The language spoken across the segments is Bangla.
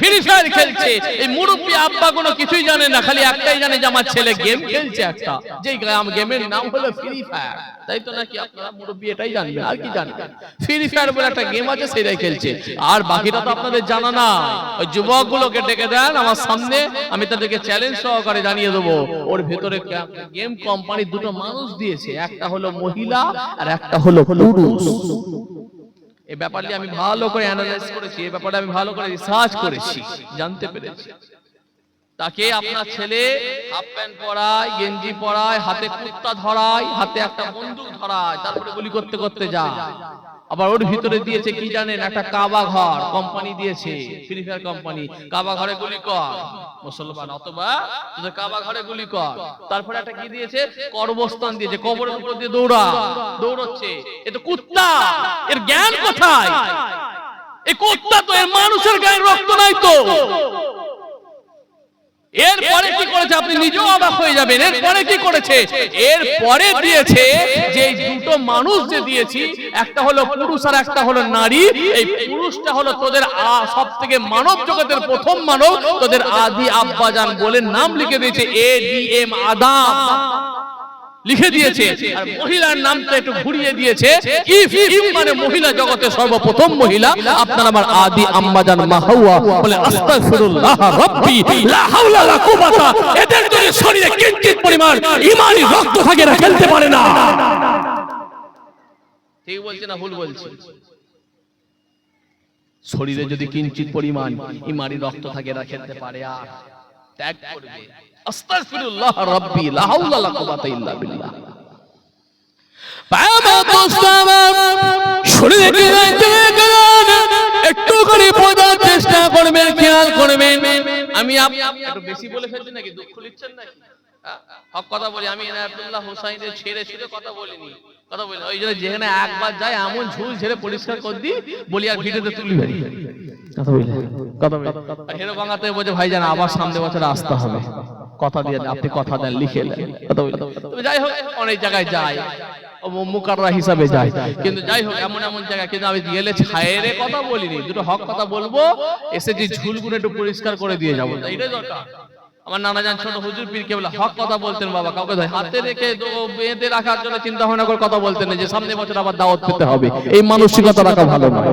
ফ্রি ফায়ার খেলছে। এই মুরব্বী আব্বা কোনো কিছুই জানে না, খালি একটাই জানে যে আমার ছেলে গেম খেলছে একটা। যে গেমের নাম হলো ফ্রি ফায়ার তাই তো নাকি আপনারা মুরব্বী এটাই জানবেন? আর কি জানবেন? ফ্রি ফায়ার বলে একটা গেম আছে, সেটাই খেলছে। আর বাকিটা তো আপনাদের জানা না ওই যুবকগুলোকে ডেকে দেন আমার সামনে, আমি তাদেরকে চ্যালেঞ্জ সহকারে জানিয়ে দেবো। ওর ভেতরে গেম কোম্পানি দুটো মানুষ দিয়েছে। একটা হলো মহিলা আর একটা হলো পুরুষ। এই ব্যাপারটি আমি ভালো করে অ্যানালাইজ করেছি এই ব্যাপারে আমি ভালো করে রিসার্চ করেছি জানতে পেরেছি। তাকে আপনার ছেলে হাফ প্যান্ট পরায় গেঞ্জি পরায় হাতে কুত্তা ধরায় হাতে একটা বন্দুক ধরায় তারপরে গুলি করতে করতে যায়। আবার ওর ভিতরে দিয়েছে কি জানেন? একটা কাবা ঘর। কোম্পানি দিয়েছে। Free fire company. কাবা ঘরে গুলি কর। মুসলমান অথবা কাবা ঘরে গুলি কর। তারপরে একটা কি দিয়েছে? কর্মস্থান দিয়েছে। কবরের উপর দিয়ে দৌড়া। দৌড়চ্ছে। এ তো কুত্তা। এর জ্ঞান কোথায়? এই কুত্তা তো এর মানুষের গায়ে রক্ত নাই তো। এরপরে কি করেছে? আপনি নিজেও অবাক হয়ে যাবেন। এরপরে কি করেছে? এরপরে দিয়েছে যে দুটো মানুষ যে দিয়েছি, একটা হলো পুরুষ আর একটা হলো নারী, এই পুরুষটা হলো তোদের সব থেকে মানব জগতের প্রথম মানব তোদের আদি আব্বাজান বলে নাম লিখে দিয়েছে, এ ডি এম আদাম লিখে দিয়েছে। আর মহিলার নামটা একটু ঘুরিয়ে দিয়েছে। ইফ ইফ মানে মহিলা জগতে সর্বপ্রথম মহিলা আপনার আমার আদি আম্মাজান মা হাওয়া বলে আস্তাগফিরুল্লাহ রাব্বি লা হাওলা লা কুওয়াতা। এদের যদি শরীরে কিঞ্চিত পরিমাণ ঈমানি রক্ত থাকে না খেলতে পারে না। ঠিক বলছি না ভুল বলছি। শরীরে যদি কিঞ্চিত পরিমাণ ইমানি রক্ত থাকে না খেলতে পারে আর ত্যাগ করবে। আস্তাগফিরুল্লাহ রাব্বি লা হাওলা লা কুওয়াতা ইল্লা বিল্লাহ। বাবা দোস্তামা শরীরে একটু করে বোঝার চেষ্টা করবেন খেয়াল করবেন। আমি একটু বেশি বলে ফেলছি নাকি? দুঃখ লিখছেন নাকি? হক কথা বলি আমি এনায়তুল্লাহ হুসাইনের ছেড়ে ছেড়ে কথা বলিনি। কথা বলি ওই জন্য যেখানে একবার যায় এমন ঝুল ঝেড়ে পরিষ্কার করে দিই বলি আর ভিডিওতে তুলি ভেরি কথা বলি। কথা বলি হেরো বাংলাতে বলছে ভাইজান আবার সামনে বছর আসতে হবে। কথা দিয়ে আপনি কথা দেন লিখে যাই হোক অনেক জায়গায় যায়। মুকাররা হিসাবে যায়। কিন্তু যাই হোক এমন এমন জায়গা কিন্তু আমি গেলে ছায়েরে কথা বলিনি দুটো হক কথা বলব এসে যে ঝুলগুলো একটু পরিষ্কার করে দিয়ে যাব। এটাই দরকার। আমার নানা যান ছোট হুজুর পীর কে বলে হক কথা বলতেন বাবা কাউকে হাতে রেখে বেঁধে রাখার জন্য চিন্তা ভাবনা করে কথা বলতেন না যে সামনে বছর আবার দাওয়াত পেতে হবে। এই মানসিকতা রাখা ভালো নয়।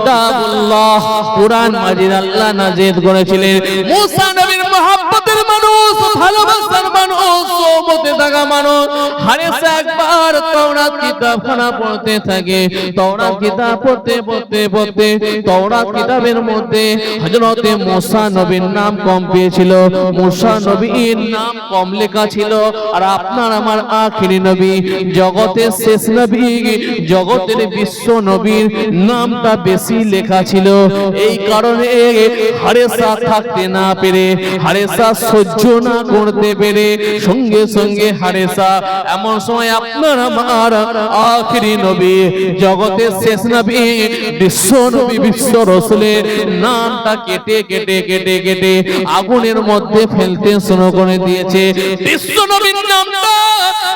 কিতাবুল্লাহ, কুরআন মাজিদ আল্লাহ করেছিলেন। মুসা নবীর মহব্বতের মানুষ, ভালোবাসার মানুষ থাকা মানুষ। একবার পড়তে থাকে। কিতাব পড়তে পড়তে পড়তে কিতাবের মধ্যে হযরতে মুসা নবীর নাম কম পেয়েছিল। মুসা নবীর নাম কম লেখা ছিল। আর আপনার আমার আখিরি নবী, জগতের শেষ নবী, জগতের বিশ্ব নবীর নামটা বেশি লেখা ছিল। এই কারণে হারেসা থাকতে না পেরে হারেসা সহ্য না করতে পেরে সঙ্গে সঙ্গে হারেসা এমন সময় আপনার আমার আখিরি নবী, জগতের শেষ নবী, বিশ্ব নবী, বিশ্ব রসুলের নামটা কেটে কেটে কেটে কেটে আগুনের মধ্যে ফেলতে শুরু করে দিয়েছে। বিশ্ব নবীর নামটা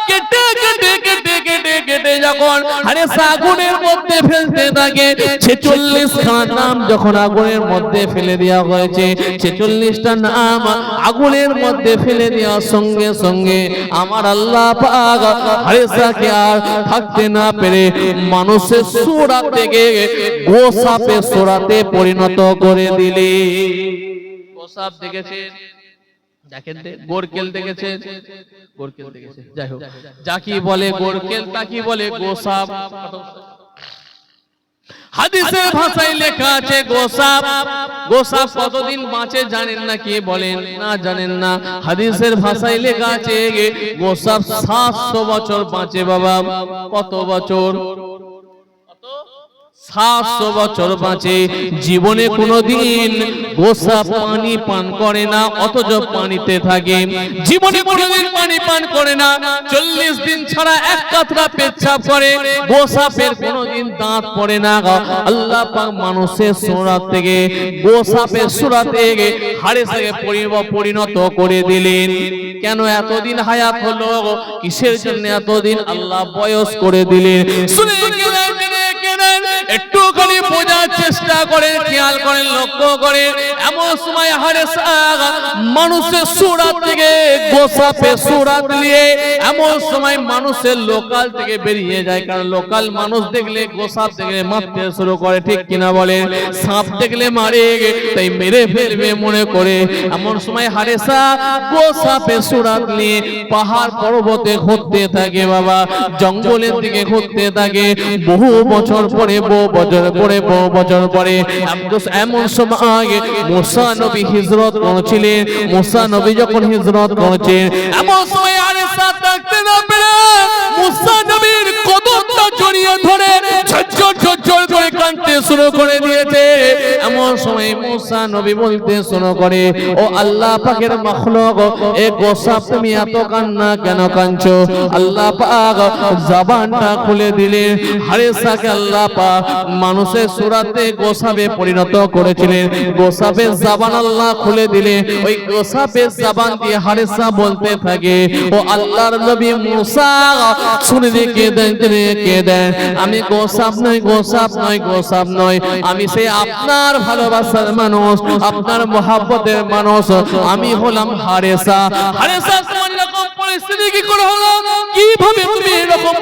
কেটে কেটে কেটে কেটে কেটে যখন হারেসা আগুনের মধ্যে ফেলতে থাকে ছেচল্লিশ খানা নাম যখন আগুনের মধ্যে ফেলে দেওয়া হয়েছে, ছেচল্লিশটা নাম আগুনের মধ্যে ফেলে দেওয়ার সঙ্গে সঙ্গে আমার আল্লাহ হারেসাকে আর থাকতে না পেরে মানুষের সোরা থেকে গোসাপে সোরাতে পরিণত করে দিলে। গোসাপ দেখেছেন দেখেন গোরকেল দেখেছেন যাই হোক, যা কি বলে গোরকেল, তা কি বলে গোসাপ? হাদিসের ভাষায় লেখা আছে গোসাপ। গোসাপ। কতদিন বাঁচে জানেন না কে বলেন? না জানেন না। হাদিসের ভাষায় লেখা আছে গোসাপ সাতশো বছর বাঁচে বাবা। কত বছর? সাতশো বছর বাঁচে, জীবনে কোনোদিন গোসা পানি পান করে না, অথচ পানিতে থাকে। জীবনে কোনোদিন পানি পান করে না, চল্লিশ দিন ছাড়া এক কাতরা পেচ্ছাপ করে গোসাপের কোনোদিন দাঁত পড়ে না আল্লাহ পাক মানুষের সুরাত থেকে গোসাপের সুরাত থেকে হারেসাকে পরিণত করে দিলেন। কেন এতদিন হায়াত হলো কিসের জন্য এতদিন আল্লাহ বয়স করে দিলেন? শুনে জেনে একটুখানি বোঝার চেষ্টা করেন খেয়াল করেন লক্ষ্য করেন এমন সময় হারে মানুষের সুরাত থেকে গোসাপে সুরাত নিয়ে এমন সময় মানুষের লোকাল থেকে বেরিয়ে যায়, কারণ লোকাল মানুষ দেখলে গোসাপ মারতে শুরু করে, ঠিক কিনা সাপ দেখলে মারে, তাই মেরে ফেলবে মনে করে। এমন সময় গোসাপে সুরাত নিয়ে পাহাড় পর্বতে ঘুরতে থাকে বাবা, জঙ্গলের দিকে ঘুরতে থাকে। বহু বছর পরে বহু বছর পরে বহু বছর পরে। এমন সময় মোসা নবী হিজরত করেছিলেন। মোসা নবী যখন হিজরত করেছেন, এমন সময় আরেসা থাকতে না পেরে মুসা নবীর কদমটা জড়িয়ে ধরে ঝরঝর ঝরঝর করে কাঁদতে শুরু করে দিয়েছে। এমন সময় মুসা নবী বলতে শুরু করে, ও আল্লাহ পাকের মখলক, এ তুমি এত কান্না কেন কাঁদছো? আল্লাহ পাক জবানটা খুলে দিলেন হারেসাকে আল্লাহ পাক মানুষের সুরাতে গোসাবে পরিণত করেছিলেন। গোসাবের জবান আল্লাহ খুলে দিলে। ওই গোসাবের জবান দিয়ে হারেসা বলতে থাকে, ও আল্লাহর নবী মুসা শুনে রেখে দেন। আমি গোসাপ নয় গোসাপ নয় গোসাপ নয় আমি সেই আপনার ভালোবাসার মানুষ, আপনার মহাব্বতের মানুষ। আমি হলাম হারেসা। হারেসা পরিস্থিতি কি করে হলো?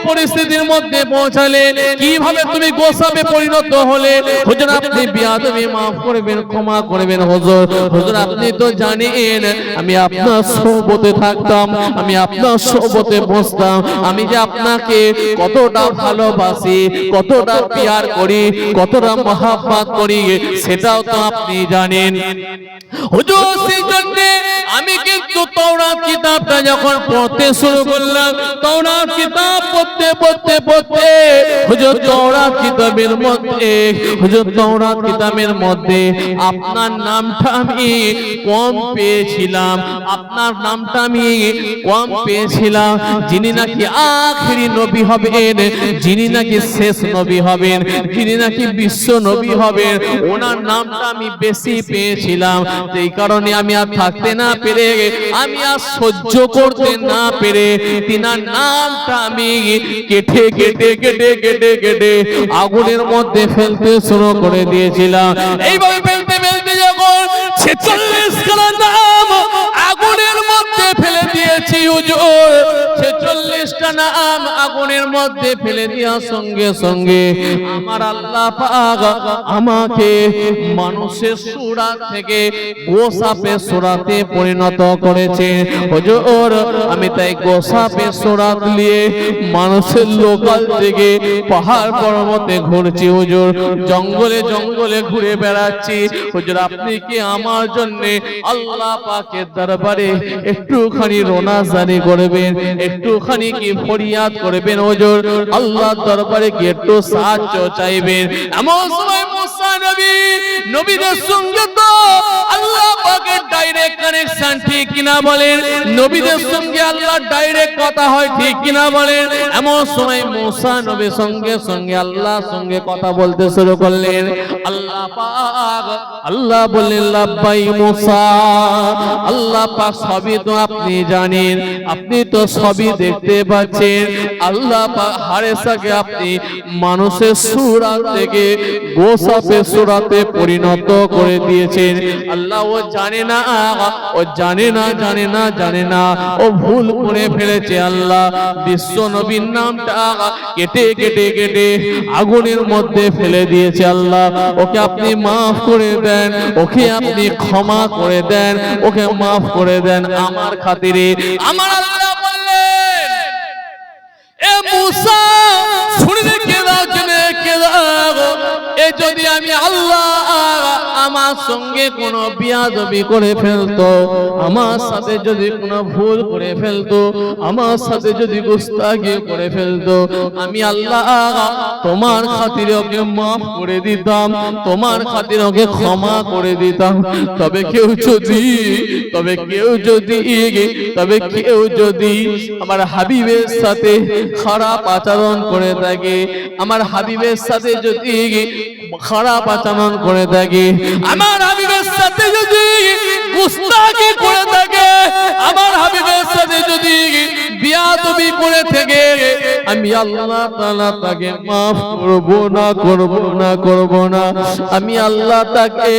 পরিস্থিতির মধ্যে পৌঁছালে কীভাবে তুমি গোসাবে পরিণত হলে? হুজুর, আপনি বিয়াদবি মাফ করবেন, ক্ষমা করবেন, হুজুর। হুজুর, আপনি তো জানেন, আমি আপনার সোবতে থাকতাম, আমি আপনার সোবতে বসতাম, আমি যে আপনাকে কতটা ভালোবাসি, কতটা পিয়ার করি, কতটা মহাব্বাত করি, সেটাও তো আপনি জানেন। হুজুর, সেই জন্য কিন্তু কিতাবটা যখন পড়তে শুরু করলাম কিতাব পড়তে পড়তে পড়তে, হুজুর কিতাবের মধ্যে, হুজুর কিতাবের মধ্যে আপনার নামটা আমি কম পেয়েছিলাম, আপনার নামটা আমি কম পেয়েছিলাম। যিনি নাকি আখেরি নবী হবেন, যিনি নাকি শেষ নবী হবেন, যিনি নাকি বিশ্ব নবী হবেন, ওনার নামটা আমি বেশি পেয়েছিলাম। এই কারণে আমি আর থাকতে না পেরে আমি আর সহ্য করতে না পেরে তিনার নামটা আমি কেটে কেটে কেটে কেটে কেটে আগুনের মধ্যে ফেলতে শুরু করে দিয়েছিলাম। এইভাবে ফেলতে ফেলতে যখন ছেচল্লিশ খানা নাম আগুনের মধ্যে ফেলে দিয়েছি, হুজুর আগুনের মধ্যে ফেলে সঙ্গে সঙ্গে আমার আল্লাহ পাক আমাকে মানুষের সুরাত থেকে সুরাতে পরিণত করেছে। আমি তাই গোসাপে সুরাত নিয়ে মানুষের লোকাল থেকে পাহাড় পর্বতে ঘুরছি, হুজুর। জঙ্গলে জঙ্গলে ঘুরে বেড়াচ্ছি। হুজুর, আপনি কি আমার জন্য আল্লাহ পাকের দরবারে একটুখানি রোনাজারি করবেন? একটুখানি কি ফরিয়াদ করবেন, হুজুর। আল্লাহর দরবারে কি একটু সাহায্য চাইবেন। এমন সময় মুসা নবী, নবীদের সঙ্গে তো আল্লাহ পাকের ডাইরেক্ট কানেকশন ঠিক কিনা বলেন? নবীদের সঙ্গে আল্লাহ ডাইরেক্ট কথা হয়, ঠিক কিনা বলেন? এমন সময় মুসা নবীর সঙ্গে সঙ্গে আল্লাহর সঙ্গে কথা বলতে শুরু করলেন। আল্লাহ পাক, আল্লাহ বললেন, লাব্বাই মুসা, আল্লাহ পাক সবই তো আপনি জানেন, আপনি তো সবই দেখতে পাচ্ছেন। আল্লাহ পাক হারেসাকে আপনি মানুষের সুরাত থেকে গোসাপে সুরাতে পরিণত করে দিয়েছেন। আল্লাহ ও জানে না ও জানে না জানে না জানে না। ও ভুল করে ফেলেছে আল্লাহ। বিশ্ব নবীর নামটা কেটে কেটে কেটে আগুনের মধ্যে ফেলে দিয়েছে আল্লাহ। ওকে আপনি মাফ করে দেন, ওকে আপনি ক্ষমা করে দেন, ওকে মাফ করে দেন আমার খাতিরে। আমার আল্লাহ বললেন, এ মুসা শুনে এ যদি আমি আল্লাহ আমার সঙ্গে কোনো বিয়াদবি করে ফেলতো, আমার সাথে যদি কোনো ভুল করে ফেলতো, আমার সাথে যদি গুস্তাগি করে ফেলতো, আমি আল্লাহ তোমার খাতিরে ওকে মাফ করে দিতাম, তোমার খাতিরে ওকে ক্ষমা করে দিতাম। তবে কেউ যদি, তবে কেউ যদি, তবে কেউ যদি আমার হাবিবের সাথে খারাপ আচরণ করে থাকে, আমার হাবিবের সাথে যদি খারাপ আচরণ করে থাকে। আমার হাবিবের সাথে যদি গুস্তাখি করে থাকে, আমার হাবিবের সাথে যদি বিয়াদবি করে থেকে, আমি আল্লাহ তাআলা তাকে মাফ করব না করব না করব না। আমি আল্লাহ তাকে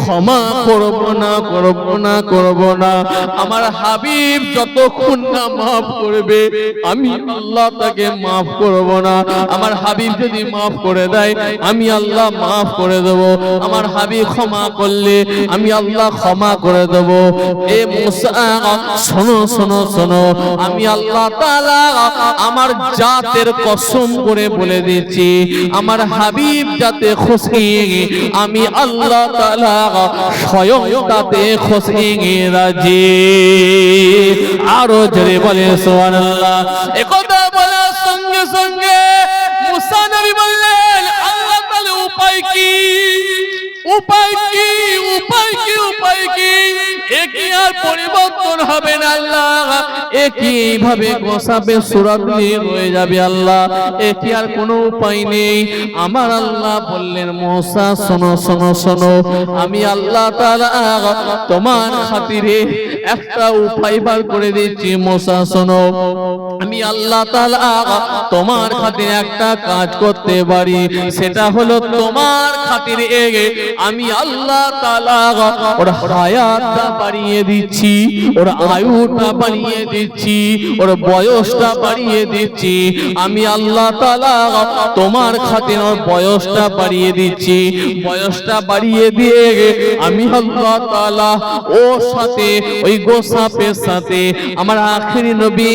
ক্ষমা করব না করব না করব না। আমার হাবিব যতক্ষণ না মাফ করবে, আমি আল্লাহ তাকে মাফ করব না। আমার হাবিব যদি মাফ করে দেয়, আমি আল্লাহ মাফ করে দেব। আমার হাবিব ক্ষমা করলে আমি আল্লাহ ক্ষমা করে দেব। এ শোনো শোনো শোনো, আমি আল্লাহ আমার জাতের কসম করে বলে দিচ্ছি আমার হাবিব যাতে খুশি, আমি আল্লাহ স্বয়ং তাতে খুশি, রাজি। আরও জোরে বলে, সুবহানাল্লাহ। একথা বলার সঙ্গে সঙ্গে মুসা বললেন আল্লাহ তাআলা উপায় কি উপায় কি? উপায় কি? উপায় কি? একই আর পরিবর্তন হবে না আল্লাহ? একই ভাবে গোসাবে সুরাত নিয়ে রয়ে যাবে আল্লাহ? একই আর কোনো উপায় নেই? আমার আল্লাহ বললেন, মোসা, শোনো শোনো শোনো, আমি আল্লাহ তাআলা তোমার খাতিরে একটা উপায় বার করে দিচ্ছি, মোসা, শোনো। আমি আল্লাহ তাআলা তোমার খাতিরে একটা কাজ করতে পারি। সেটা হলো তোমার খাতিরে আমি আল্লাহ তাআলা ওর হায়াতটা বাড়িয়ে দিচ্ছি, ওর আয়ুটা বাড়িয়ে দিচ্ছি, ওর বয়সটা বাড়িয়ে দিচ্ছি। আমি আল্লাহ তাআলা তোমার খাতিরে ওর বয়সটা বাড়িয়ে দিচ্ছি। বয়সটা বাড়িয়ে দিয়ে আমি আল্লাহ তাআলা ওর সাথে, ওই গোসাপের সাথে, আমার আখেরি নবী,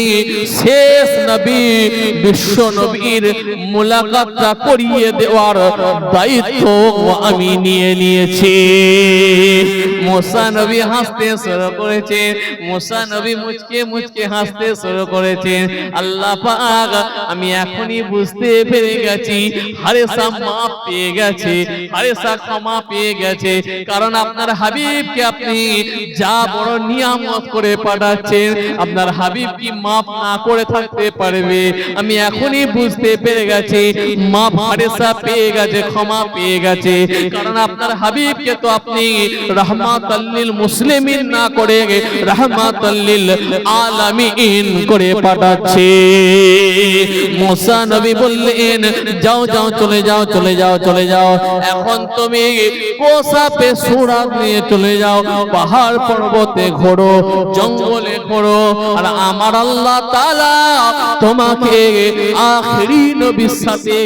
শেষ নবী, বিশ্ব নবীর মোলাকাতটা করিয়ে দেওয়ার দায়িত্ব আমি নিয়ে নিয়েছি। মোসা নবী হাসতে শুরু করেছে। মোসা নবী মুচকে মুচকে হাসতে শুরু করেছে। আল্লাহ পাক, আমি এখনই বুঝতে পেরে গেছি। হারেসা মাপ পেয়ে গেছে। হারেসা ক্ষমা পেয়ে গেছে। কারণ আপনার হাবিবকে আপনি যা বড় নিয়ামত করে পাঠাচ্ছেন, আপনার হাবিব কি মাপ না করে থাকতে পারবে? আমি এখনই বুঝতে পেরে গেছি। মাপ হারেসা পেয়ে গেছে, ক্ষমা পেয়ে গেছে। কারণ আপনার হাবিবকে তো আপনি রহমাতাল্লিল মুসলিমিন না করে রহমাতাল্লিল আলামিন করে পাঠাচ্ছে। মুসা নবী বললেন, যাও যাও, চলে যাও চলে যাও চলে যাও। এখন তুমি কোসাপে সুরাত নিয়ে চলে যাও। পাহাড় পর্বতে ঘোরো, জঙ্গলে ঘোরো। আর আমার আল্লাহ তাআলা তোমাকে আখেরি নবীর সাথে,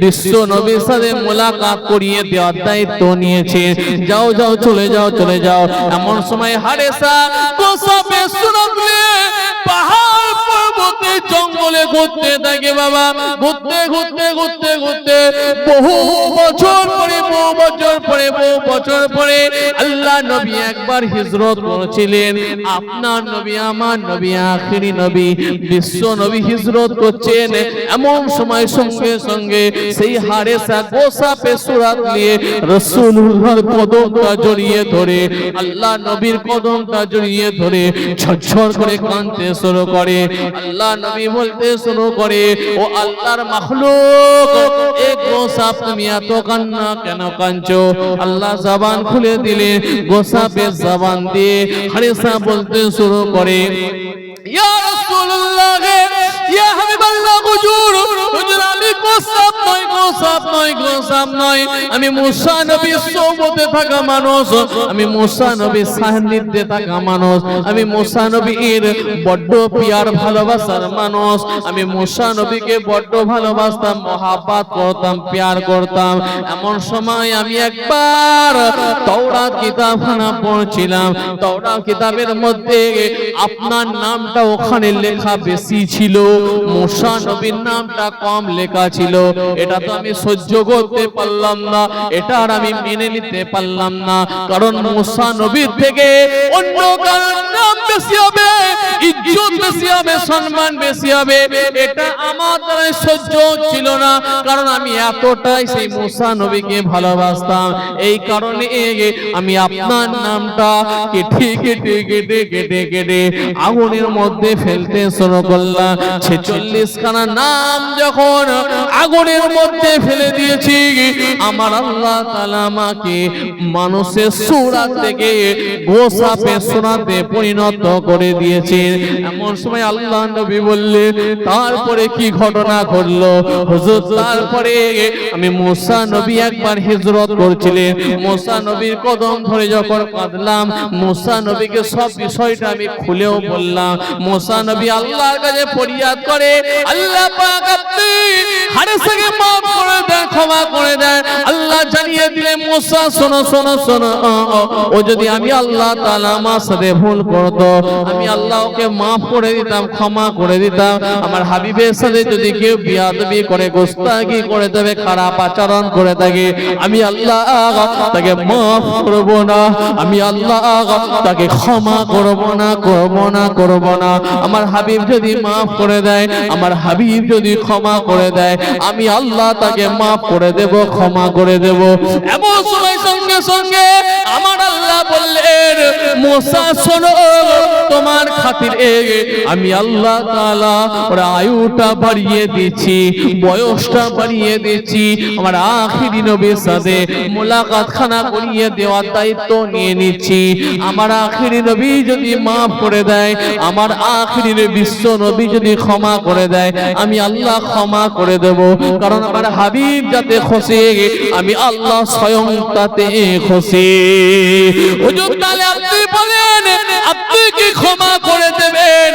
বিশ্ব নবীর সাথে মোলাকাত করিয়ে দেওয়ার দায়িত্ব নিয়েছে। যাও যাও, চলে যাও চলে যাও। এমন সময় হারেসা সুরাত পাহাড় পর্বতে জঙ্গলে ঘুরতে থাকে বাবা। ঘুরতে ঘুরতে ঘুরতে ঘুরতে বহু বছর পরে, বহু বছর পরে, বহু বছর পরে আল্লাহ নবী একবার হিজরত করেছিলেন। আপনার নবী, আমার নবী নবী, বিশ্ব নবী হিজরত করছেন। এমন সময় সঙ্গে সঙ্গে সেই হারেসা গোসা পেসুরাত নিয়ে রসুল্লাহর কদমটা জড়িয়ে ধরে, আল্লাহ নবীর কদমটা জড়িয়ে ধরে, ঝরঝর করে কাঁদতে শুরু করে। আল্লাহ নবী বলতে শুরু করে, ও আল্লাহর মাখলুক, এ গোসাপ তুমি এত কান্না কেন কাঁদছো? আল্লাহ জবান খুলে দিলে, গোসাপে জবান দিয়ে হারেসা বলতে শুরু করে, ইয়া রাসূলুল্লাহ আমি মুসা নবীর সোবতে থাকা মানুষ। আমি মুসা সান্নিধ্যে থাকা মানুষ। আমি মুসা নবীর বড্ড পিয়ার ভালোবাসার মানুষ। আমি মুসা নবীকে বড্ড ভালোবাসতাম, মহাব্বত করতাম, পিয়ার করতাম। এমন সময় আমি একবার তওরাত কিতাবখানা পড়ছিলাম। তওরাত কিতাবের মধ্যে আপনার নামটা ওখানে লেখা বেশি ছিল। মুসা নবীর নামটা কম লেখা ছিল। এটা তো আমি সহ্য করতে পারলাম না, এটা আর আমি মেনে নিতে পারলাম না। কারণ মুসা নবীর থেকে অন্য কারোর নাম বেশি হবে, ইজ্জত বেশি হবে, সম্মান বেশি হবে। এটা আমার দ্বারা সহ্য ছিল না, কারণ আমি এতটাই সেই মুসা নবীকে ভালোবাসতাম। এই কারণে আমি আপনার নামটা কেটে কেটে কেটে কেটে কেটে আগুনের মধ্যে ফেলতে শুরু করলাম। ছেচল্লিশ খানা নাম যখন আগুনের মধ্যে ফেলে দিয়েছি, আমার আল্লাহ তাআলা আমাকে মানুষের সুরা থেকে গোসাপে সোনাতে পরিণত করে দিয়েছেন। এমন সময় আল্লাহ নবী বললেন, তারপরে কি ঘটনা ঘটলো? হুজুর, তারপরে আমি মুসা নবী একবার হিজরত করছিলেন। মুসা নবীর কদম ধরে যখন কাঁদলাম, মুসা নবীকে সব বিষয়টা আমি খুলেও বললাম। মুসা নবী আল্লাহর কাছে ফরিয়াদ করে, আল্লাহ পাক আপনি হারেসাকে মাফ করে দেন, ক্ষমা করে দেন। আল্লাহ জানিয়ে দিলে, মুসা, শোনো শোনো শোনো, ও যদি আমি আল্লাহ তাআলা আমার সাথে ভুল করতো, আমি আল্লাহ ওকে মাফ করে দিতাম, ক্ষমা করে দিতাম। আমার হাবিবের সাথে যদি কেউ বিয়াদবি করে, গোস্তাগি করে দেবে খারাপ আচরণ করে থাকে। আমি আল্লাহ তাকে মাফ করব না, আমি আল্লাহ তাকে ক্ষমা করব না করব না করব না। আমার হাবিব যদি মাফ করে দেয় আমার হাবিব যদি ক্ষমা করে দেয় আমি আল্লাহ তাকে মাফ করে দেব ক্ষমা করে দেব। এমন সময় সঙ্গে সঙ্গে আমার আল্লাহ বললেন মোসা শোনো তোমার খাতিরে আমি আল্লাহ তাআলা ওর আয়ুটা বাড়িয়ে দিচ্ছি বয়সটা বাড়িয়ে দিচ্ছি আমার আখিরি নবীর সাথে মোলাকাত খানা করিয়ে দেওয়ার দায়িত্ব নিয়ে নিচ্ছি। আমার আখিরি নবী যদি মাফ করে দেয় আমার আখিরি বিশ্ব নবী যদি ক্ষমা করে দেয়, আমি আল্লাহ ক্ষমা করে দেব। কারণ আমার হাবিব যাতে খুশি, আমি আল্লাহ স্বয়ং তাতে খুশি। হুজুর তাহলে বলেন, আপনি কি ক্ষমা করে দেবেন?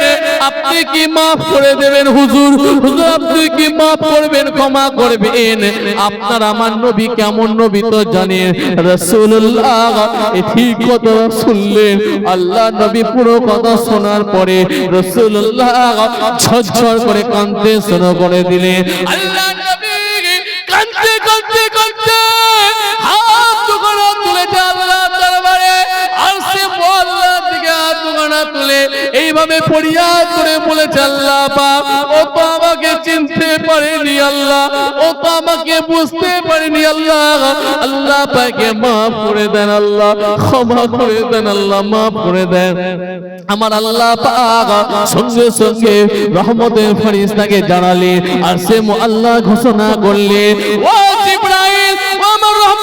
আপনি কি মাফ করে দেবেন, হুজুর? হুজুর, আপনি কি মাফ করবেন, ক্ষমা করবেন? আপনার আমার নবী কেমন নবী তো জানেন রাসূলুল্লাহ ঠিক কথা শুনলেন। আল্লাহ নবী পুরো কথা শোনার পরে রাসূলুল্লাহ ঝরঝর করে কাঁদতে শুরু করে দিলেন। আল্লাহ নবী কাঁদতে কাঁদতে কাঁদতে। তুলে এইভাবে ফরিয়াদ করে বলেছে আল্লাহ পাক। ও তো আমাকে চিনতে পারেনি আল্লাহ, ও তো আমাকে বুঝতে পারেনি আল্লাহ। আল্লাহ পাকে মাফ করে দেন আল্লাহ, ক্ষমা করে দেন আল্লাহ, মাফ করে দেন। আমার আল্লাহ পাক সঙ্গে সঙ্গে রহমতের ফেরেশতাকে জানালেন আর সে আল্লাহ ঘোষণা করলে ও জিবরাইল!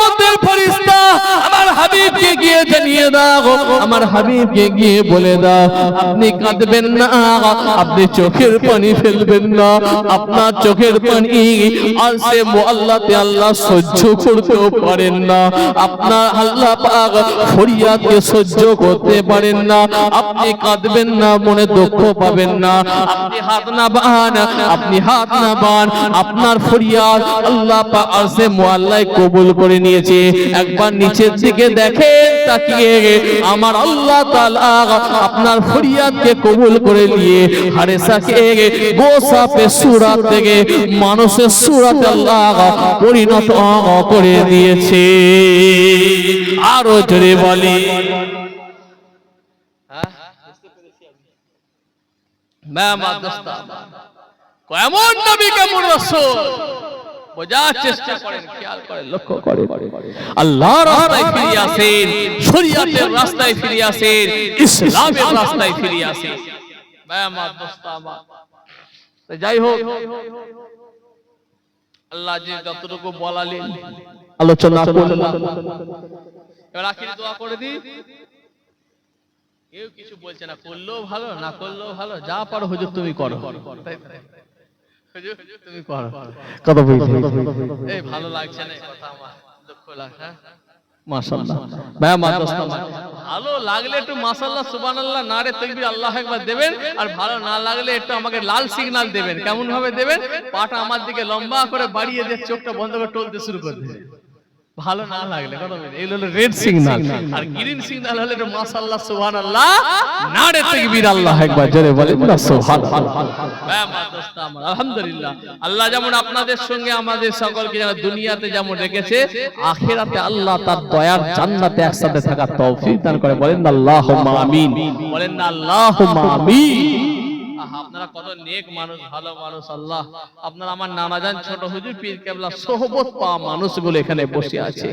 রহমতের ফেরেশতা আমার হাবিবকে গিয়ে জানিয়ে দাও, আমার হাবিবকে গিয়ে বলে দাও, আপনি কাঁদবেন না, আপনি চোখের পানি ফেলবেন না, আপনার চোখের পানি আল্লাহ সহ্য করতেও পারেন না, আপনার আল্লাহ পাক ফরিয়াদকে সহ্য করতে পারেন না, আপনি কাঁদবেন না, মনে দুঃখ পাবেন না, আপনি হাত না বান আপনি হাত না বান আপনার ফরিয়াদ আল্লাহ পাক মোয়াল্লায় কবুল করে নিয়েছে একবার নিচের দিকে দেখেন তাকিয়ে আমার আল্লাহ তাআলা আপনার ফরিয়াদকে কবুল করে নিয়ে হারেসাকে গোসাপে সুরাত থেকে মানুষের সুরাতে আল্লাহ পরিণত করে দিয়েছে। আরও জোরে বলি। কেমন নবী, কেমন রাসূল? বোঝার চেষ্টা করেন খেয়াল করেন লক্ষ্য করেন। আল্লাহর রাস্তায় ফিরে আসেন শরীয়তের রাস্তায় ফিরে আসেন ইসলামের রাস্তায় ফিরে আসেন। আমার যাই হোক আল্লাহ যে যতটুকু বলালেন আলোচনা করলাম। এবার আখিরি দোয়া করে দিই কেউ কিছু বলছে না করলেও ভালো না করলেও ভালো যা পারো হুজুর তুমি করো। তুমি করো কথা বলছি এই ভালো লাগছে না কথা আমার। দুঃখ লাগছে হ্যাঁ? মাশাআল্লাহ। ভাই আমার ভালো লাগলে একটু মাশাআল্লাহ সুবহানাল্লাহ নারে তাকবীর আল্লাহ একবার দেবেন। আর ভালো না লাগলে একটু আমাকে লাল সিগন্যাল দেবেন। কেমন ভাবে দেবেন? পাটা আমার দিকে লম্বা করে বাড়িয়ে দিয়ে চোখটা বন্ধ করে টলতে শুরু করে দেবেন। ভালো না লাগলে কথা বলি এগুলো হলো রেড সিগন্যাল আর গ্রিন সিগন্যাল হলে এটা মাশাআল্লাহ সুবহানাল্লাহ। নারে তাকবীর আল্লাহ একবার জোরে বলেন না সুবহানাল্লাহ। হ্যাঁ দোস্ত আমার, আলহামদুলিল্লাহ। আল্লাহ যেমন আপনাদের সঙ্গে আমাদের সকলকে যেন দুনিয়াতে যেমন রেখেছে আখিরাতে আল্লাহ তার দয়ার জান্নাতে একসাথে থাকার তৌফিক দান করে। বলেন না আল্লাহুম্মা আমিন। বলেন না আল্লাহুম্মা আমিন। আপনারা কত নেক মানুষ, ভালো মানুষ, আল্লাহ। আপনারা আমার নানাজান ছোট হুজুর, পীর কেবলা, সোহবত পাওয়া মানুষগুলো এখানে বসে আছে।